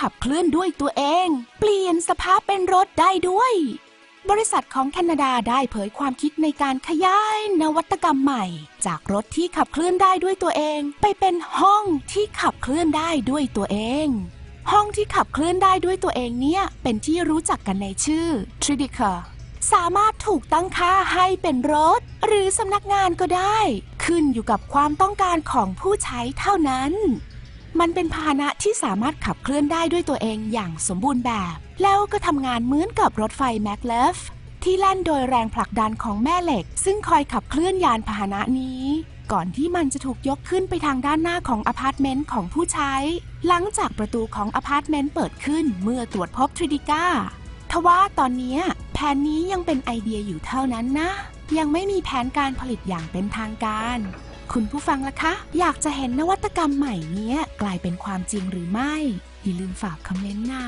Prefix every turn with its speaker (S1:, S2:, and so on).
S1: ขับเคลื่อนด้วยตัวเอง เปลี่ยนสภาพเป็นรถได้ด้วย บริษัทของแคนาดาได้เผยความคิดในการขยายนวัตกรรมใหม่ จากรถที่ขับเคลื่อนได้ด้วยตัวเอง ไปเป็นห้องที่ขับเคลื่อนได้ด้วยตัวเองห้องที่ขับเคลื่อนได้ด้วยตัวเองเนี่ย เป็นที่รู้จักกันในชื่อ t r i d i c a สามารถถูกตั้งค่าให้เป็นรถ หรือสำนักงานก็ได้ ขึ้นอยู่กับความต้องการของผู้ใช้เท่านั้น มันเป็นพาหนะที่สามารถขับเคลื่อนได้ด้วยตัวเองอย่างสมบูรณ์แบบ แล้วก็ทำงานเหมือนกับรถไฟแมกเลฟที่แล่นโดยแรงผลักดันของแม่เหล็ก ซึ่งคอยขับเคลื่อนยานพาหนะนี้ ก่อนที่มันจะถูกยกขึ้นไปทางด้านหน้าของอพาร์ตเมนต์ของผู้ใช้ หลังจากประตูของอพาร์ตเมนต์เปิดขึ้นเมื่อตรวจพบทริดิก้าทว่าตอนนี้แผนนี้ยังเป็นไอเดียอยู่เท่านั้นนะ ยังไม่มีแผนการผลิตอย่างเป็นทางการ คุณผู้ฟังล่ะคะ อยากจะเห็นนวัตกรรมใหม่เนี้ย กลายเป็นความจริงหรือไม่ อย่าลืมฝากคอมเมนต์นะ